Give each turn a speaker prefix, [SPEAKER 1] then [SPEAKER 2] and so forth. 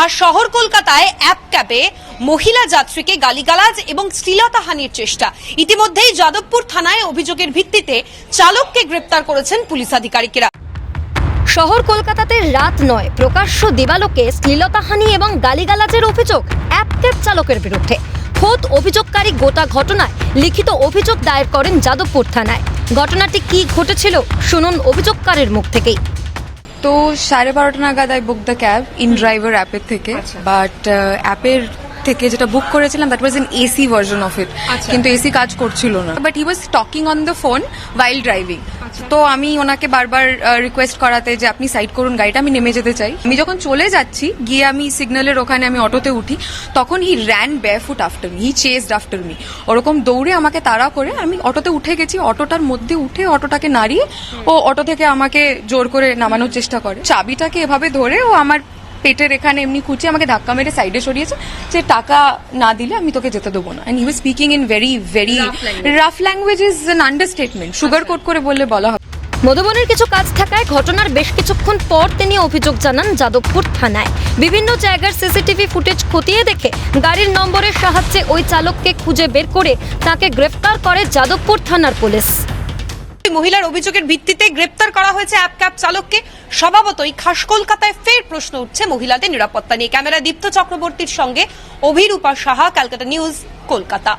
[SPEAKER 1] খাস শহর কলকাতায় অ্যাপ ক্যাবে মহিলা যাত্রীকে গালিগালাজ এবং শ্লীলতাহানির চেষ্টা। ইতিমধ্যেই যাদবপুর থানায় অভিযোগের ভিত্তিতে চালককে গ্রেপ্তার করেছেন পুলিশ আধিকারিকেরা।
[SPEAKER 2] শহর কলকাতাতে রাত নয়, প্রকাশ্য দিবালোকে শ্লীলতাহানি এবং গালিগালাজের অভিযোগ অ্যাপ ক্যাব চালকের বিরুদ্ধে। খোদ অভিযোগকারী গোটা ঘটনায় লিখিত অভিযোগ দায়ের করেন যাদবপুর থানায়। ঘটনাটি কি ঘটেছিল, শুনুন অভিযোগকারীর মুখ থেকেই।
[SPEAKER 3] তো সাড়ে বারোটা নাগাদ I book the cab in driver অ্যাপের থেকে। বাট অ্যাপের থেকে যেটা বুক করেছিলাম that was an AC version of it কিন্তু এসি কাজ করছিল না। But he was talking on the phone while driving তো আমি ওনাকে বারবার রিকোয়েস্ট করাতে যে আপনি সাইড করুন গাড়িটা আমি নেমে যেতে চাই। আমি যখন চলে যাচ্ছি গিয়ে আমি সিগন্যালের ওখানে আমি অটোতে উঠি। তখন he ran barefoot after me he chased after me ওরকম দৌড়ে আমাকে তাড়া করে আমি অটোতে উঠে গেছি। অটোটার মধ্যে উঠে অটোটাকে নাড়িয়ে ও অটো থেকে আমাকে জোর করে নামানোর চেষ্টা করে। চাবিটাকে এভাবে ধরে ও আমার পেটের এখানে এমনি খুঁজে আমাকে ধাক্কা মেরে সাইডে সরিয়েছে। যে টাকা না দিলে আমি তোকে যেতে দেবো না। He was speaking in very very rough language is an understatement sugar coat করে বললে বলা হবে।
[SPEAKER 2] মধুবনের কিছু কাজ থাকায় ঘটনার বেশ কিছুক্ষণ পর তিনি অভিযোগ জানান যাদবপুর থানায়। বিভিন্ন জায়গার সিসিটিভি ফুটেজ খতিয়ে দেখে গাড়ির নম্বরের সাহায্যে ওই চালককে খুঁজে বের করে তাকে গ্রেফতার করে যাদবপুর থানার পুলিশ।
[SPEAKER 1] মহিলার অভিযোগের ভিত্তিতে গ্রেপ্তার করা হয়েছে অ্যাপ ক্যাব চালককে। স্বভাবতই খাস কলকাতায় ফের প্রশ্ন উঠছে মহিলাদের নিরাপত্তা নিয়ে। ক্যামেরা দীপ্ত চক্রবর্তীর সঙ্গে অভিরূপা সাহা, ক্যালকাটা নিউজ, কলকাতা।